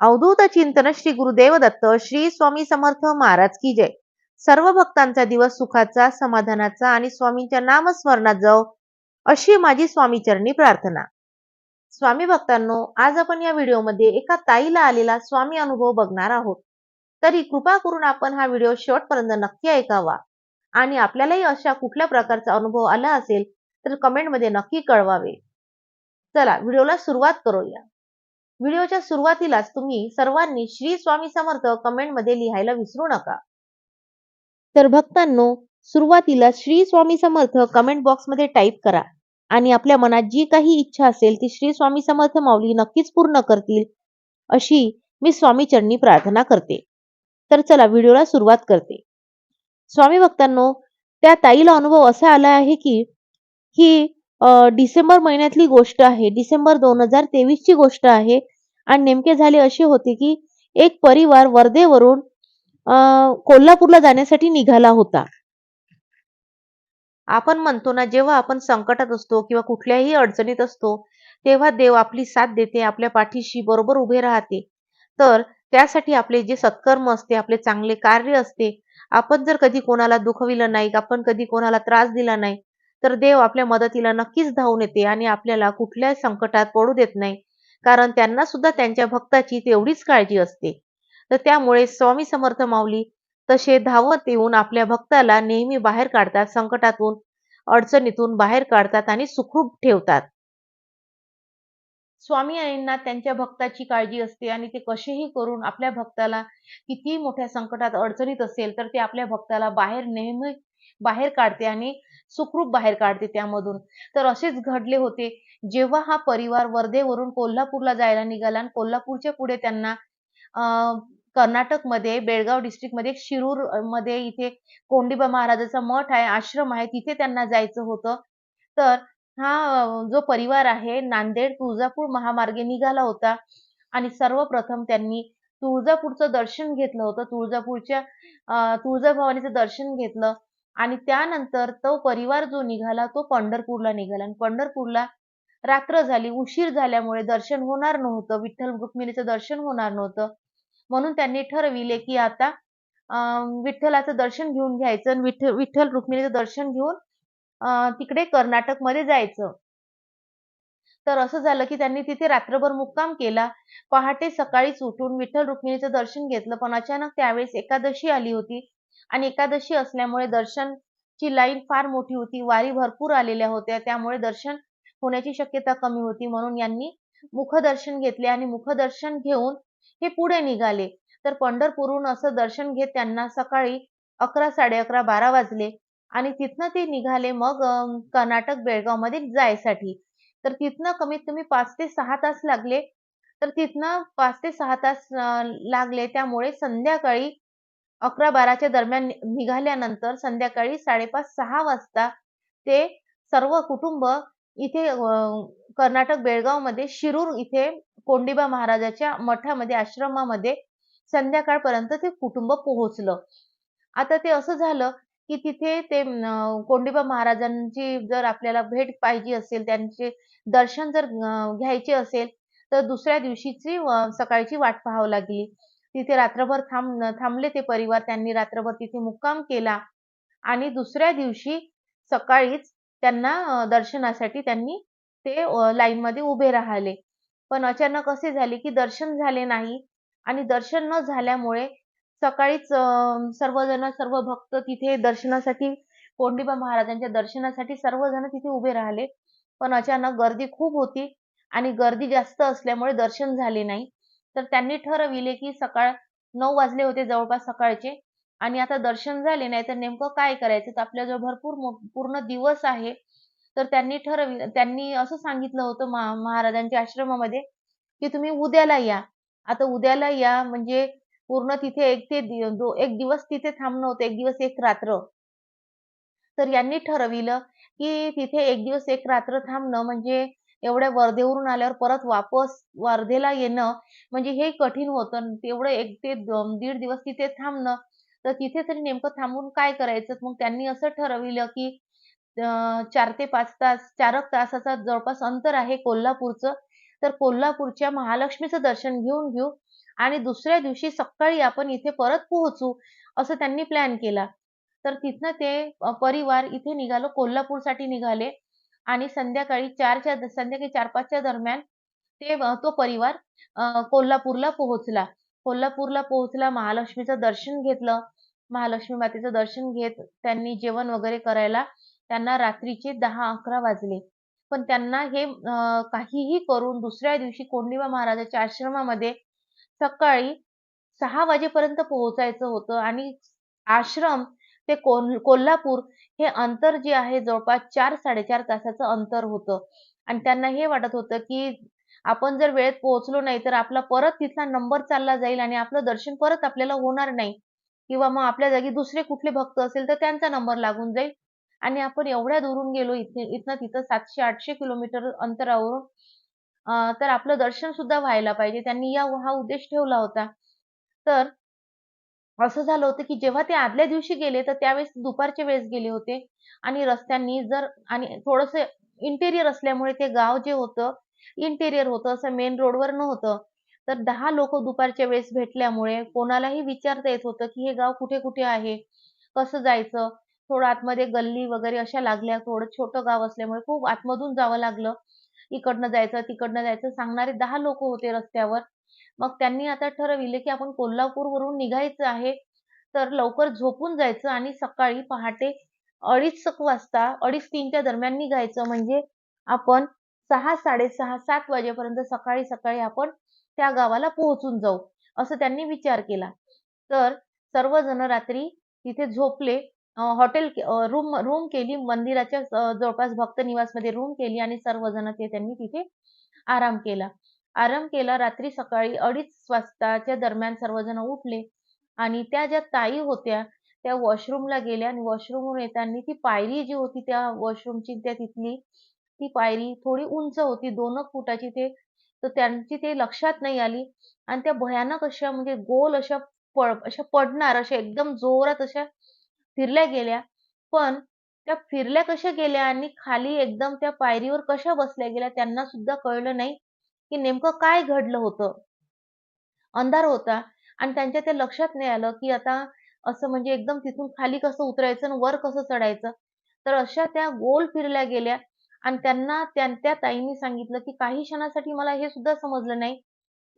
अवधूत चिंतन श्री गुरुदेव दत्त श्री स्वामी समर्थ महाराज की जय. सर्व भक्तांचा दिवस सुखाचा समाधानाचा आणि स्वामींच्या नामस्मरणात जाओ अशी माझी स्वामी चरणी प्रार्थना. स्वामी भक्तांनो आज आपण या व्हिडिओमध्ये एका ताईला आलेला स्वामी अनुभव बघणार आहोत. तरी कृपा करून आपण हा व्हिडिओ शेवटपर्यंत नक्की ऐकावा. आणि आपल्यालाही अशा कुठल्या प्रकारचा अनुभव आला असेल तर कमेंटमध्ये नक्की कळवावे. चला व्हिडिओला सुरुवात करूया. व्हिडिओच्या सुरुवातीलाच तुम्ही सर्वांनी श्री स्वामी समर्थ कमेंटमध्ये लिहायला विसरू नका. तर भक्तांनो सुरुवातीला श्री स्वामी समर्थ कमेंट बॉक्समध्ये टाईप करा आणि आपल्या मनात जी काही इच्छा असेल ती श्री स्वामी समर्थ माऊली नक्कीच पूर्ण करतील अशी मी स्वामी चरणी प्रार्थना करते. तर चला व्हिडिओला सुरुवात करते. स्वामी भक्तांनो त्या ताईला अनुभव असा आला आहे की ही डिसेंबर महिन्यातली गोष्ट आहे. डिसेंबर दोन हजार तेवीस ची गोष्ट आहे. आणि नेमके झाले असे होते की एक परिवार वर्धेवरून कोल्हापूरला जाण्यासाठी निघाला होता. आपण म्हणतो ना जेव्हा आपण संकटात असतो किंवा कुठल्याही अडचणीत असतो तेव्हा देव आपली साथ देते आपल्या पाठीशी बरोबर उभे राहते. तर त्यासाठी आपले जे सत्कर्म असते आपले चांगले कार्य असते आपण जर कधी कोणाला दुखविलं नाही आपण कधी कोणाला त्रास दिला नाही तर देव आपल्या मदतीला नक्कीच धावून येते आणि आपल्याला कुठल्याही संकटात पडू देत नाही. कारण त्यांना सुद्धा त्यांच्या भक्ताची तेवढीच काळजी असते. तर त्यामुळे स्वामी समर्थ माऊली तसे धावत येऊन आपल्या भक्ताला नेहमी बाहेर काढतात संकटातून अडचणीतून बाहेर काढतात आणि सुखरूप ठेवतात. स्वामी आईंना त्यांच्या भक्ताची काळजी असते आणि ते कसेही करून आपल्या भक्ताला किती मोठ्या संकटात अडचणीत असेल तर ते आपल्या भक्ताला बाहेर नेहमी बाहेर काढते आणि सुखरूप बाहेर काढते त्यामधून. तर असेच घडले होते. जेव्हा हा परिवार वर्धेवरून कोल्हापूरला जायला निघाला आणि कोल्हापूरच्या पुढे त्यांना कर्नाटकमध्ये बेळगाव डिस्ट्रिक्टमध्ये शिरूरमध्ये इथे कोंडीबा महाराजाचा मठ आहे आश्रम आहे तिथे त्यांना जायचं होतं. तर हा जो परिवार आहे नांदेड तुळजापूर महामार्गे निघाला होता. आणि सर्वप्रथम त्यांनी तुळजापूरचं दर्शन घेतलं होतं. तुळजापूरच्या अं, तुळजाभवानीचं दर्शन घेतलं. आणि त्यानंतर तो परिवार जो निघाला तो पंढरपूरला निघाला. आणि पंढरपूरला रात्र झाली उशीर झाल्यामुळे दर्शन होणार नव्हतं. विठ्ठल रुक्मिणीचं दर्शन होणार नव्हतं. म्हणून त्यांनी ठरविले की आता अं, विठ्ठलाचं दर्शन घेऊन घ्यायचं आणि विठ्ठल विठ्ठल रुक्मिणीचं दर्शन घेऊन तिकडे कर्नाटकमध्ये जायचं. तर असं झालं की त्यांनी तिथे रात्रभर मुक्काम केला. पहाटे सकाळीच उठून विठ्ठल रुक्मिणीचं दर्शन घेतलं. पण अचानक त्यावेळेस एकादशी आली होती. आणि एकादशी असल्यामुळे दर्शन ची लाईन फार मोठी होती. वारी भरपूर आलेल्या होत्या. त्यामुळे दर्शन होण्याची शक्यता कमी होती म्हणून यांनी मुखदर्शन घेतले आणि मुखदर्शन घेऊन हे पुढे निघाले. तर पंढरपूरहून असं दर्शन घेत त्यांना सकाळी अकरा साडे अकरा बारा वाजले आणि तिथनं ते निघाले मग कर्नाटक बेळगावमध्ये जायसाठी. तर तिथनं कमीत कमी पाच ते सहा तास लागले. तर तिथनं पाच ते सहा तास लागले. त्यामुळे संध्याकाळी अकरा बाराच्या दरम्यान निघाल्यानंतर संध्याकाळी साडेपाच सहा वाजता ते सर्व कुटुंब इथे कर्नाटक बेळगावमध्ये शिरूर इथे कोंडीबा महाराजाच्या मठामध्ये आश्रमामध्ये संध्याकाळपर्यंत ते कुटुंब पोहोचलं. आता ते असं झालं की तिथे ते कोंडीबा महाराजांची जर आपल्याला भेट पाहिजे असेल त्यांचे दर्शन जर घ्यायचे असेल तर दुसऱ्या दिवशीची सकाळची वाट पाहावी लागली. तिथे रात्रभर थांब थांबले ते परिवार. त्यांनी रात्रभर तिथे मुक्काम केला. आणि दुसऱ्या दिवशी सकाळीच त्यांना दर्शनासाठी त्यांनी ते लाईन मध्ये उभे राहिले. पण अचानक असे झाले की दर्शन झाले नाही. आणि दर्शन न झाल्यामुळे सकाळीच सर्वजण सर्व भक्त तिथे दर्शनासाठी कोंडीबा महाराजांच्या दर्शनासाठी सर्वजण तिथे उभे राहिले. पण अचानक गर्दी खूप होती. आणि गर्दी जास्त असल्यामुळे दर्शन झाले नाही. तर त्यांनी ठरविले की सकाळ नऊ वाजले होते जवळपास सकाळचे आणि आता दर्शन झाले नाही तर नेमकं काय करायचं? तर आपल्याजवळ भरपूर पूर्ण दिवस आहे. तर त्यांनी ठरविलं त्यांनी असं सांगितलं होतं महाराजांच्या आश्रमामध्ये की तुम्ही उद्याला या. आता उद्याला या म्हणजे पूर्ण तिथे एक ते दो- एक दिवस तिथे थांबणं होतं. एक दिवस एक रात्र. तर यांनी ठरविलं की तिथे एक दिवस एक रात्र थांबणं म्हणजे एवढ्या वर्धेवरून आल्यावर परत वापस वर्धेला येणं म्हणजे हे कठीण होतं. तेवढं एक ते दीड दिवस तिथे थांबणं. तर तिथे तरी नेमकं थांबून काय करायचं? मग त्यांनी असं ठरविलं की चार ते पाच तास चार एक तासाचा जवळपास अंतर आहे कोल्हापूरचं. तर कोल्हापूरच्या महालक्ष्मीचं दर्शन घेऊन घेऊ आणि दुसऱ्या दिवशी सकाळी आपण इथे परत पोहोचू असं त्यांनी प्लॅन केला. तर तिथनं ते परिवार इथे निघालो कोल्हापूरसाठी निघाले. आणि संध्याकाळी चारच्या संध्याकाळी चार पाचच्या दरम्यान ते तो परिवार कोल्हापूरला पोहोचला. कोल्हापूरला पोहोचला महालक्ष्मीचं दर्शन घेतलं. महालक्ष्मी मातेचं दर्शन घेत त्यांनी जेवण वगैरे करायला त्यांना रात्रीचे दहा अकरा वाजले. पण त्यांना हे काहीही करून दुसऱ्या दिवशी कोंडिबा महाराजाच्या आश्रमामध्ये सकाळी सहा वाजेपर्यंत पोहोचायचं होतं आणि आश्रम ते कोल्हापूर हे अंतर जे आहे जवळपास चार साडेचार तासाचं अंतर होतं. आणि त्यांना हे वाटत होतं की आपण जर वेळेत पोहोचलो नाही तर आपला परत तिथला नंबर चालला जाईल आणि आपलं दर्शन परत आपल्याला होणार नाही. किंवा मग आपल्या जागी दुसरे कुठले भक्त असेल तर त्यांचा नंबर लागून जाईल. आणि आपण एवढ्या दुरून गेलो इथे इथनं तिथं सातशे आठशे किलोमीटर अंतरावरून तर आपलं दर्शन सुद्धा व्हायला पाहिजे. त्यांनी या हा उद्देश ठेवला होता. तर असं झालं होतं की जेव्हा ते आदल्या दिवशी गेले तर त्यावेळेस दुपारच्या वेळेस गेले होते. आणि रस्त्यांनी जर आणि थोडंसं इंटेरियर असल्यामुळे ते गाव जे होतं इंटेरियर होतं असं मेन रोडवर नव्हतं तर दहा लोक दुपारच्या वेळेस भेटल्यामुळे कोणालाही विचारता येत होतं की हे गाव कुठे कुठे आहे कसं जायचं? थोडं आतमध्ये गल्ली वगैरे अशा लागल्या थोडं छोटं गाव असल्यामुळे खूप आतमधून जावं लागलं. इकडनं जायचं तिकडनं जायचं. सांगणारे दहा लोक होते रस्त्यावर. मग त्यांनी आता ठरविले की आपण कोल्हापूरवरून निघायचं आहे तर लवकर झोपून जायचं आणि सकाळी पहाटे अडीच वाजता अडीच तीनच्या दरम्यान निघायचं. म्हणजे आपण सहा साडेसहा सात वाजेपर्यंत सकाळी सकाळी आपण त्या गावाला पोहोचून जाऊ असं त्यांनी विचार केला. तर सर्वजण रात्री तिथे झोपले हॉटेल रूम रूम केली मंदिराच्या जवळपास भक्त निवासमध्ये रूम केली आणि सर्वजण ते त्यांनी तिथे आराम केला. आराम केला. रात्री सकाळी अडीच वाजताच्या दरम्यान सर्वजण उठले आणि त्या ज्या ताई होत्या त्या वॉशरूमला गेल्या आणि वॉशरूमवरून येताना ती पायरी जी होती त्या वॉशरूमची त्या तिथली ती पायरी थोडी उंच होती दोन एक फुटाची ते तर त्यांची ते लक्षात नाही आली. आणि त्या भयानक अशा म्हणजे गोल अशा पड अशा पडणार अशा एकदम जोरात अशा फिरल्या गेल्या. पण त्या फिरल्या कशा गेल्या आणि खाली एकदम त्या पायरीवर कशा बसल्या गेल्या त्यांना सुद्धा कळलं नाही. की नेमकं काय घडलं होतं? अंधार होता आणि त्यांच्या ते लक्षात नाही आलं की आता असं म्हणजे एकदम तिथून खाली कसं उतरायचं आणि वर कसं चढायचं? तर अशा त्या गोल फिरल्या गेल्या आणि त्यांना त्या त्या ताईंनी सांगितलं की काही क्षणासाठी मला हे सुद्धा समजलं नाही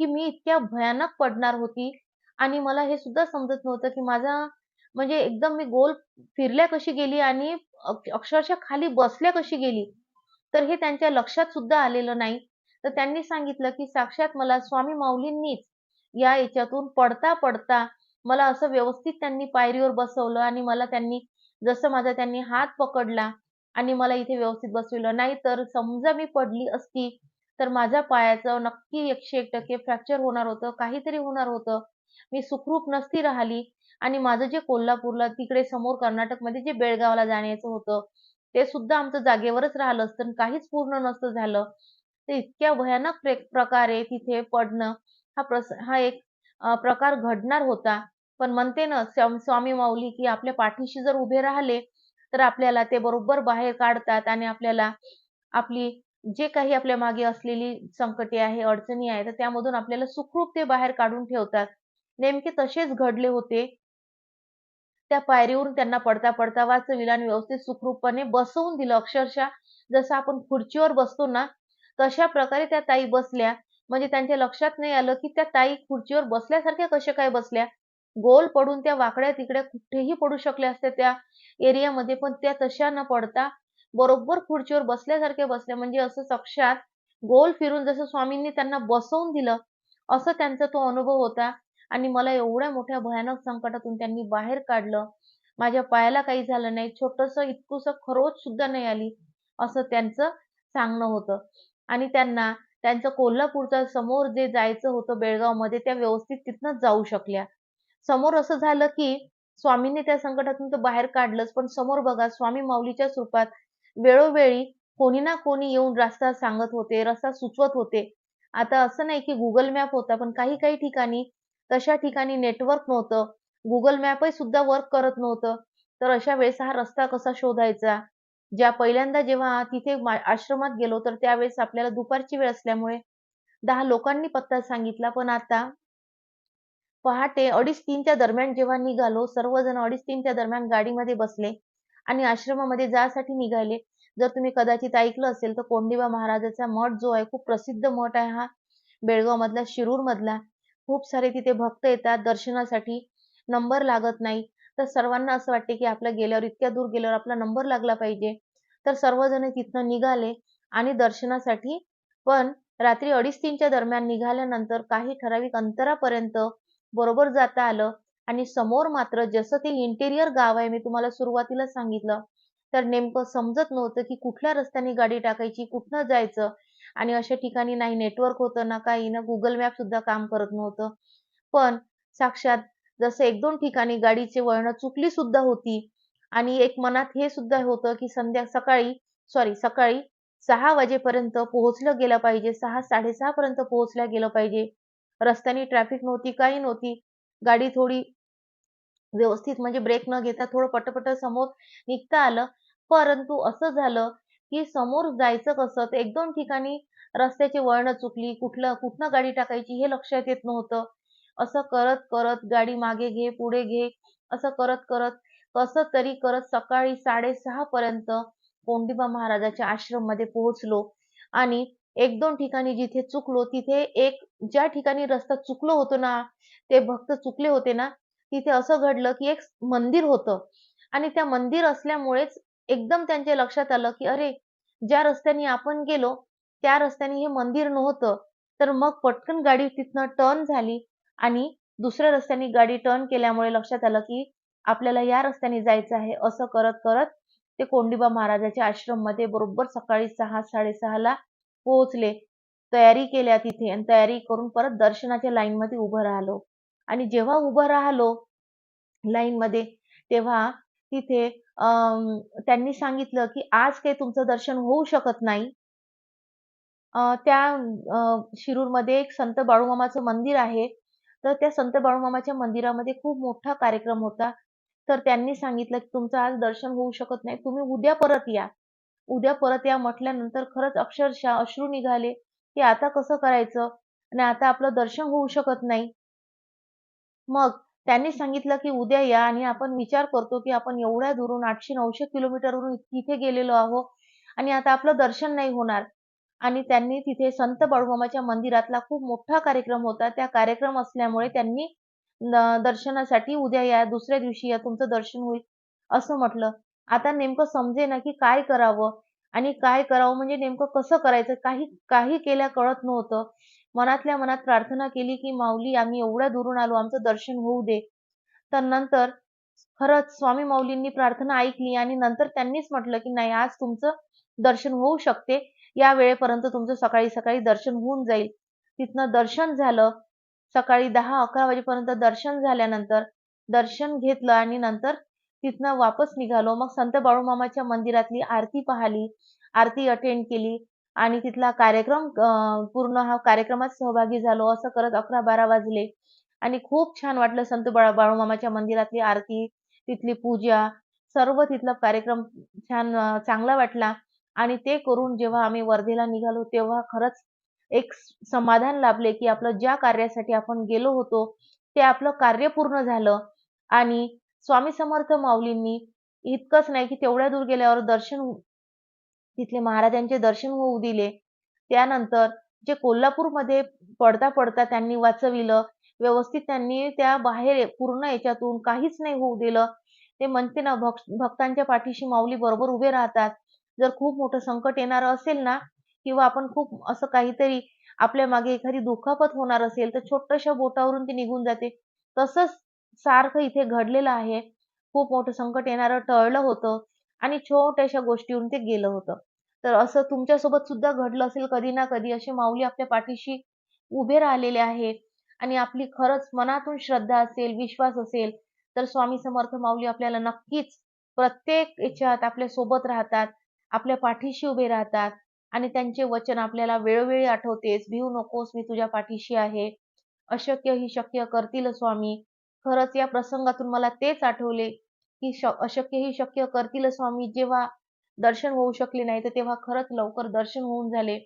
की मी इतक्या भयानक पडणार होती आणि मला हे सुद्धा समजत नव्हतं की माझा म्हणजे एकदम मी गोल फिरल्या कशी गेली आणि अक्षरशः खाली बसल्या कशी गेली? तर हे त्यांच्या लक्षात सुद्धा आलेलं नाही तर त्यांनी सांगितलं की साक्षात मला स्वामी माऊलींनीच या याच्यातून पडता पडता मला असं व्यवस्थित त्यांनी पायरीवर बसवलं आणि मला त्यांनी जसं माझा त्यांनी हात पकडला आणि मला इथे व्यवस्थित बसविलं. नाही तर समजा मी पडली असती तर माझ्या पायाचं नक्की एकशे एक टक्के फ्रॅक्चर होणार होतं काहीतरी होणार होतं. मी सुखरूप नसती राहिली आणि माझं जे कोल्हापूरला तिकडे समोर कर्नाटकमध्ये जे बेळगावला जाण्याचं होतं ते सुद्धा आमचं जागेवरच राहिलं असतं आणि काहीच पूर्ण नसतं झालं. ते इतक्या भयानक प्रकारे तिथे पडणं हा प्रस हा एक प्रकार घडणार होता. पण म्हणते ना स्वामी माऊली की आपल्या पाठीशी जर उभे राहिले तर आपल्याला ते बरोबर बाहेर काढतात आणि आपल्याला आपली जे काही आपल्या मागे असलेली संकटे आहे अडचणी आहे तर त्यामधून आपल्याला सुखरूप ते बाहेर काढून ठेवतात. नेमके तसेच घडले होते. त्या पायरीवरून त्यांना पडता पडता वाचविला आणि व्यवस्थित सुखरूपपणे बसवून दिलं. अक्षरशः जसं आपण खुर्चीवर बसतो ना तशा प्रकारे त्या ताई बसल्या? म्हणजे त्यांच्या लक्षात नाही आलं की त्या ताई खुर्चीवर बसल्यासारख्या कशा काय बसल्या? गोल पडून त्या वाकड्या तिकड्या कुठेही पडू शकल्या असत्या त्या एरियामध्ये पण त्या तशा न पडता बरोबर खुर्चीवर बसल्यासारख्या बसल्या. म्हणजे असं साक्षात गोल फिरून जसं स्वामींनी त्यांना बसवून दिलं असं त्यांचा तो अनुभव होता. आणि मला एवढ्या मोठ्या भयानक संकटातून त्यांनी बाहेर काढलं. माझ्या पायाला काही झालं नाही. छोटस इतकूस खरोच सुद्धा नाही आली असं त्यांचं सांगणं होतं. आणि त्यांना त्यांचं कोल्हापूरच्या समोर जे जायचं होतं बेळगावमध्ये त्या व्यवस्थित तिथनं जाऊ शकल्या. समोर असं झालं की स्वामींनी त्या संकटातून तर बाहेर काढलंच पण समोर बघा स्वामी माऊलीच्या रूपात वेळोवेळी कोणी ना कोणी येऊन रस्ता सांगत होते रस्ता सुचवत होते. आता असं नाही की गुगल मॅप होता पण काही काही ठिकाणी तशा ठिकाणी नेटवर्क नव्हतं. गुगल मॅपही सुद्धा वर्क करत नव्हतं. तर अशा वेळेस हा रस्ता कसा शोधायचा? ज्या पहिल्यांदा जेव्हा तिथे आश्रमात गेलो तर त्यावेळेस आपल्याला दुपारची वेळ असल्यामुळे दहा लोकांनी पत्ता सांगितला. पण आता पहाटे अडीच तीनच्या दरम्यान जेव्हा निघालो सर्वजण अडीच तीनच्या दरम्यान गाडीमध्ये बसले आणि आश्रमामध्ये जासाठी निघाले. जर तुम्ही कदाचित ऐकलं असेल तर कोंडिबा महाराजाचा मठ जो आहे खूप प्रसिद्ध मठ आहे हा. बेळगाव मधला शिरूर मधला खूप सारे तिथे भक्त येतात दर्शनासाठी नंबर लागत नाही. तर सर्वांना असं वाटते की आपलं गेल्यावर इतक्या दूर गेल्यावर आपला नंबर लागला पाहिजे. तर सर्वजण तिथनं निघाले आणि दर्शनासाठी पण रात्री अडीच तीनच्या दरम्यान निघाल्यानंतर काही ठराविक अंतरापर्यंत बरोबर जाता आलं आणि समोर मात्र जसं ते इंटेरियर गाव आहे मी तुम्हाला सुरुवातीला सांगितलं. तर नेमकं समजत नव्हतं की कुठल्या रस्त्याने गाडी टाकायची कुठनं जायचं आणि अशा ठिकाणी नाही नेटवर्क होतं ना काही ना गुगल मॅप सुद्धा काम करत नव्हतं. पण साक्षात जसं एक दोन ठिकाणी गाडीचे वळणं चुकली सुद्धा होती. आणि एक मनात हे सुद्धा होतं की संध्या सकाळी सॉरी सकाळी सहा वाजेपर्यंत पोहोचलं गेलं पाहिजे. सहा साडेसहा पर्यंत पोहोचल्या गेलं पाहिजे. रस्त्याने ट्रॅफिक नव्हती काही नव्हती. गाडी थोडी व्यवस्थित म्हणजे ब्रेक न घेता थोडं पटपट समोर निघता आलं. परंतु असं झालं की समोर जायचं कसं तर एक दोन ठिकाणी रस्त्याचे वळणं चुकली. कुठलं कुठनं गाडी टाकायची हे लक्षात येत नव्हतं. असं करत करत गाडी मागे घे पुढे घे असं करत करत कसं तरी करत सकाळी साडेसहा पर्यंत कोंडिबा महाराजाच्या आश्रममध्ये पोहोचलो. आणि एक दोन ठिकाणी जिथे चुकलो तिथे एक ज्या ठिकाणी रस्ता चुकलो होतो ना ते भक्त चुकले होते ना तिथे असं घडलं की एक मंदिर होतं. आणि त्या मंदिर असल्यामुळेच एकदम त्यांच्या लक्षात आलं की अरे ज्या रस्त्याने आपण गेलो त्या रस्त्याने हे मंदिर नव्हतं. तर मग पटकन गाडी तिथनं टर्न झाली. आणि दुसऱ्या रस्त्याने गाडी टर्न केल्यामुळे लक्षात आलं की आपल्याला या रस्त्याने जायचं आहे असं करत करत ते कोंडीबा महाराजाच्या आश्रममध्ये बरोबर सकाळी सहा साडेसहाला पोहोचले. तयारी केल्या तिथे आणि तयारी करून परत दर्शनाच्या लाईन मध्ये उभं राहिलो. आणि जेव्हा उभं राहिलो लाईन मध्ये तेव्हा तिथे त्यांनी सांगितलं की आज काही तुमचं दर्शन होऊ शकत नाही. त्या शिरूरमध्ये एक संत बाळूमामाचं मंदिर आहे. तर त्या संत बाळूमामाच्या मंदिरामध्ये खूप मोठा कार्यक्रम होता. तर त्यांनी सांगितलं की तुमचं आज दर्शन होऊ शकत नाही. तुम्ही उद्या परत या. उद्या परत या म्हटल्यानंतर खरंच अक्षरशः अश्रू निघाले की आता कसं करायचं? आणि आता आपलं दर्शन होऊ शकत नाही. मग त्यांनी सांगितलं की उद्या या आणि आपण विचार करतो की आपण एवढ्या दुरून आठशे नऊशे किलोमीटरवरून तिथे गेलेलो आहोत आणि आता आपलं दर्शन नाही होणार. आणि त्यांनी तिथे संत बाळूमामाच्या मंदिरातला खूप मोठा कार्यक्रम होता. त्या कार्यक्रम असल्यामुळे त्यांनी दर्शनासाठी उद्या या दुसऱ्या दिवशी या तुमचं दर्शन होईल असं म्हटलं. आता नेमकं समजे ना की काय करावं आणि काय करावं म्हणजे नेमकं कसं करायचं? काही काही केल्या कळत नव्हतं. मनातल्या मनात प्रार्थना केली की माऊली आम्ही एवढ्या दुरून आलो आमचं दर्शन होऊ दे. तर नंतर खरंच स्वामी माऊलींनी प्रार्थना ऐकली आणि नंतर त्यांनीच म्हटलं की नाही आज तुमचं दर्शन होऊ शकते. या वेळेपर्यंत तुमचं सकाळी सकाळी दर्शन होऊन जाईल. तिथनं दर्शन झालं सकाळी दहा अकरा वाजेपर्यंत दर्शन झाल्यानंतर दर्शन घेतलं आणि नंतर तिथनं वापस निघालो. मग संत बाळूमामाच्या मंदिरातली आरती पाहिली आरती अटेंड केली आणि तिथला कार्यक्रम पूर्ण हा कार्यक्रमात सहभागी झालो. असं करत अकरा बारा वाजले आणि खूप छान वाटलं संत बाळा बाळूमामाच्या मंदिरातली आरती तिथली पूजा सर्व तिथला कार्यक्रम छान चांगला वाटला. आणि ते करून जेव्हा आम्ही वर्धेला निघालो तेव्हा खरंच एक समाधान लाभले की आपलं ज्या कार्यासाठी आपण गेलो होतो ते आपलं कार्य पूर्ण झालं. आणि स्वामी समर्थ माऊलींनी इतकंच नाही की तेवढ्या दूर गेल्यावर दर्शन तिथले महाराजांचे दर्शन होऊ दिले. त्यानंतर जे कोल्हापूरमध्ये पडता पडता त्यांनी वाचविलं व्यवस्थित त्यांनी त्या बाहेर पूर्ण याच्यातून काहीच नाही होऊ दिलं. ते म्हणते ना भक्तांच्या पाठीशी माऊली बरोबर उभे राहतात. जर खूप मोठं संकट येणार असेल ना किंवा आपण खूप असं काहीतरी आपल्या मागे एखादी दुखापत होणार असेल तर छोट्याशा बोटावरून ती निघून जाते. तसंच सारखं इथे घडलेलं आहे. खूप मोठं संकट येणारं टळलं होतं आणि छोट्याशा गोष्टीवरून ते गेलं होतं. तर असं तुमच्यासोबत सुद्धा घडलं असेल कधी ना कधी असे माऊली आपल्या पाठीशी उभे राहिलेले आहे. आणि आपली खरंच मनातून श्रद्धा असेल विश्वास असेल तर स्वामी समर्थ माऊली आपल्याला नक्कीच प्रत्येक याच्यात आपल्यासोबत राहतात. आपल्या पाठीशी उभे राहतात आणि त्यांचे वचन आपल्याला वेळोवेळी आठवतेच भिऊ नकोस मी तुझ्या पाठीशी आहे. अशक्य ही शक्य करतील स्वामी. खरंच या प्रसंगातून मला तेच आठवले की अशक्य ही शक्य करतील स्वामी जेव्हा दर्शन होऊ शकले नाही तर तेव्हा खरंच लवकर दर्शन होऊन झाले.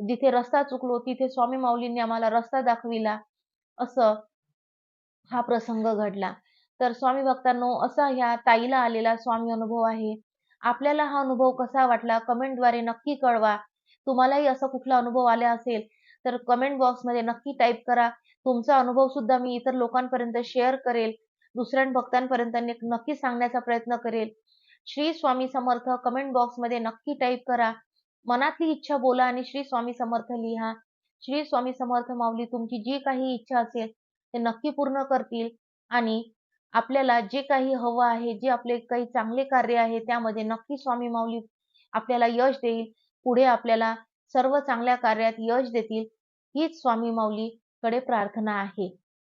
जिथे रस्ता चुकलो तिथे स्वामी माऊलींनी आम्हाला रस्ता दाखविला. असं हा प्रसंग घडला. तर स्वामी भक्तांनो असा ह्या ताईला आलेला स्वामी अनुभव आहे. आपल्याला हा अनुभव कसा वाटला? कमेंटद्वारे नक्की कळवा. तुम्हालाही असा कुठला अनुभव आला असेल तर कमेंट बॉक्समध्ये नक्की टाईप करा. तुमचा अनुभव सुद्धा मी इतर लोकांपर्यंत शेअर करेल. दुसऱ्या भक्तांपर्यंत नक्की सांगण्याचा प्रयत्न करेल. श्री स्वामी समर्थ कमेंट बॉक्समध्ये नक्की टाईप करा. मनातली इच्छा बोला आणि श्री स्वामी समर्थ लिहा. श्री स्वामी समर्थ माऊली तुमची जी काही इच्छा असेल ते नक्की पूर्ण करतील आणि आपल्याला जे काही हवं आहे जे आपले काही चांगले कार्य आहे त्यामध्ये नक्की स्वामी माऊली आपल्याला यश देईल. पुढे आपल्याला सर्व चांगल्या कार्यात यश देतील हीच स्वामी माऊली कडे प्रार्थना आहे.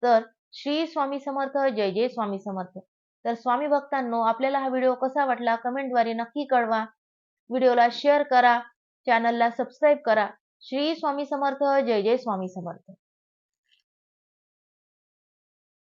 तर श्री स्वामी समर्थ जय जय स्वामी समर्थ. तर स्वामी भक्तांनो आपल्याला हा व्हिडिओ कसा वाटला कमेंटद्वारे नक्की कळवा. व्हिडिओला शेअर करा चॅनलला सबस्क्राईब करा. श्री स्वामी समर्थ जय जय स्वामी समर्थ.